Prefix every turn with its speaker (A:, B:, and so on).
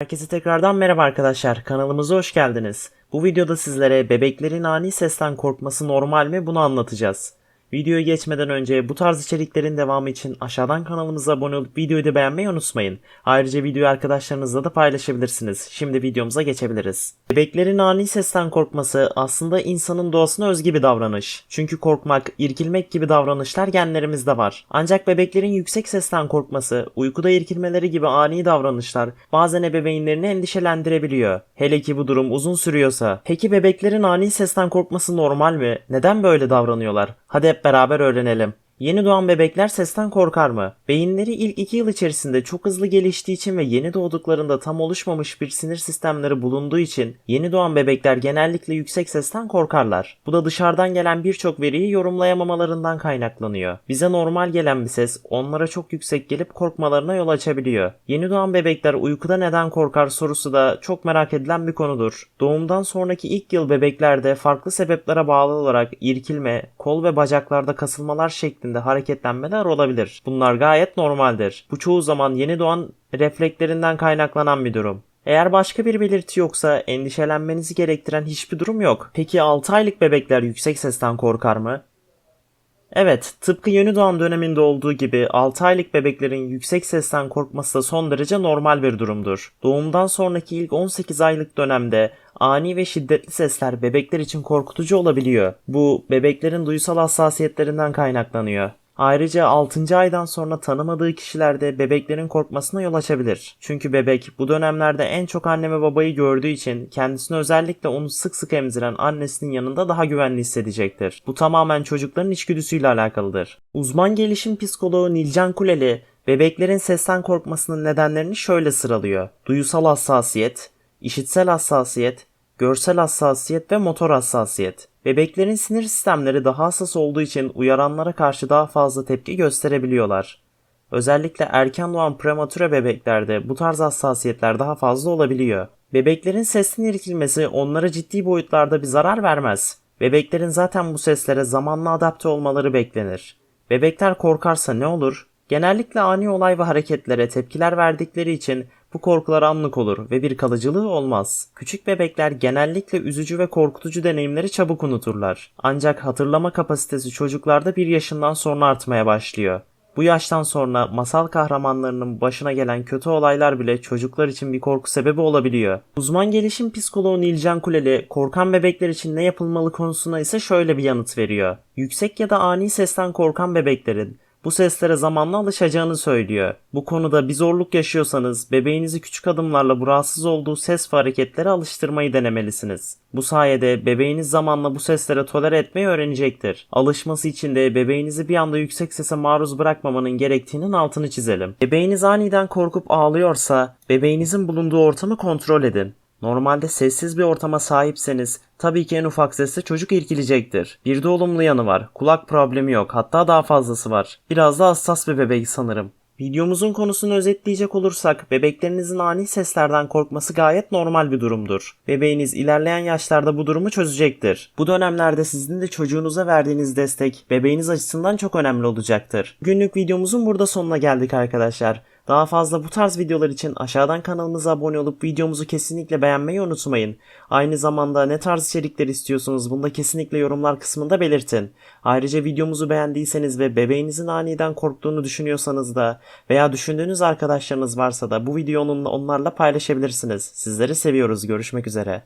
A: Herkese tekrardan merhaba arkadaşlar. Kanalımıza hoş geldiniz. Bu videoda sizlere bebeklerin ani sesten korkması normal mi bunu anlatacağız. Videoya geçmeden önce bu tarz içeriklerin devamı için aşağıdan kanalımıza abone olup videoyu da beğenmeyi unutmayın. Ayrıca videoyu arkadaşlarınızla da paylaşabilirsiniz. Şimdi videomuza geçebiliriz. Bebeklerin ani sesten korkması aslında insanın doğasına özgü bir davranış. Çünkü korkmak, irkilmek gibi davranışlar genlerimizde var. Ancak bebeklerin yüksek sesten korkması, uykuda irkilmeleri gibi ani davranışlar bazen ebeveynlerini endişelendirebiliyor. Hele ki bu durum uzun sürüyorsa. Peki bebeklerin ani sesten korkması normal mi? Neden böyle davranıyorlar? Hadi hep beraber öğrenelim. Yeni doğan bebekler sesten korkar mı? Beyinleri ilk 2 yıl içerisinde çok hızlı geliştiği için ve yeni doğduklarında tam oluşmamış bir sinir sistemleri bulunduğu için yeni doğan bebekler genellikle yüksek sesten korkarlar. Bu da dışarıdan gelen birçok veriyi yorumlayamamalarından kaynaklanıyor. Bize normal gelen bir ses onlara çok yüksek gelip korkmalarına yol açabiliyor. Yeni doğan bebekler uykuda neden korkar sorusu da çok merak edilen bir konudur. Doğumdan sonraki ilk yıl bebeklerde farklı sebeplere bağlı olarak irkilme, kol ve bacaklarda kasılmalar şeklinde hareketlenmeler olabilir. Bunlar gayet normaldir. Bu çoğu zaman yeni doğan refleklerinden kaynaklanan bir durum. Eğer başka bir belirti yoksa endişelenmenizi gerektiren hiçbir durum yok. Peki 6 aylık bebekler yüksek sesten korkar mı? Evet, tıpkı yeni doğan döneminde olduğu gibi 6 aylık bebeklerin yüksek sesten korkması da son derece normal bir durumdur. Doğumdan sonraki ilk 18 aylık dönemde ani ve şiddetli sesler bebekler için korkutucu olabiliyor. Bu bebeklerin duysal hassasiyetlerinden kaynaklanıyor. Ayrıca 6. aydan sonra tanımadığı kişilerde bebeklerin korkmasına yol açabilir. Çünkü bebek bu dönemlerde en çok anne ve babayı gördüğü için kendisini özellikle onu sık sık emziren annesinin yanında daha güvenli hissedecektir. Bu tamamen çocukların içgüdüsüyle alakalıdır. Uzman gelişim psikoloğu Nilcan Kuleli bebeklerin sesten korkmasının nedenlerini şöyle sıralıyor. Duyusal hassasiyet, işitsel hassasiyet, görsel hassasiyet ve motor hassasiyet. Bebeklerin sinir sistemleri daha hassas olduğu için uyaranlara karşı daha fazla tepki gösterebiliyorlar. Özellikle erken doğan prematüre bebeklerde bu tarz hassasiyetler daha fazla olabiliyor. Bebeklerin sesin irkilmesi onlara ciddi boyutlarda bir zarar vermez. Bebeklerin zaten bu seslere zamanla adapte olmaları beklenir. Bebekler korkarsa ne olur? Genellikle ani olay ve hareketlere tepkiler verdikleri için bu korkular anlık olur ve bir kalıcılığı olmaz. Küçük bebekler genellikle üzücü ve korkutucu deneyimleri çabuk unuturlar. Ancak hatırlama kapasitesi çocuklarda bir yaşından sonra artmaya başlıyor. Bu yaştan sonra masal kahramanlarının başına gelen kötü olaylar bile çocuklar için bir korku sebebi olabiliyor. Uzman gelişim psikoloğu Nilcan Kuleli korkan bebekler için ne yapılmalı konusuna ise şöyle bir yanıt veriyor. Yüksek ya da ani sesten korkan bebeklerin bu seslere zamanla alışacağını söylüyor. Bu konuda bir zorluk yaşıyorsanız bebeğinizi küçük adımlarla bu rahatsız olduğu ses ve hareketlere alıştırmayı denemelisiniz. Bu sayede bebeğiniz zamanla bu seslere tolere etmeyi öğrenecektir. Alışması için de bebeğinizi bir anda yüksek sese maruz bırakmamanın gerektiğinin altını çizelim. Bebeğiniz aniden korkup ağlıyorsa bebeğinizin bulunduğu ortamı kontrol edin. Normalde sessiz bir ortama sahipseniz tabii ki en ufak sesle çocuk irkilecektir. Bir de olumlu yanı var. Kulak problemi yok. Hatta daha fazlası var. Biraz da hassas bir bebek sanırım. Videomuzun konusunu özetleyecek olursak bebeklerinizin ani seslerden korkması gayet normal bir durumdur. Bebeğiniz ilerleyen yaşlarda bu durumu çözecektir. Bu dönemlerde sizin de çocuğunuza verdiğiniz destek bebeğiniz açısından çok önemli olacaktır. Günlük videomuzun burada sonuna geldik arkadaşlar. Daha fazla bu tarz videolar için aşağıdan kanalımıza abone olup videomuzu kesinlikle beğenmeyi unutmayın. Aynı zamanda ne tarz içerikler istiyorsunuz bunu da kesinlikle yorumlar kısmında belirtin. Ayrıca videomuzu beğendiyseniz ve bebeğinizin aniden korktuğunu düşünüyorsanız da veya düşündüğünüz arkadaşlarınız varsa da bu videonun onlarla paylaşabilirsiniz. Sizleri seviyoruz. Görüşmek üzere.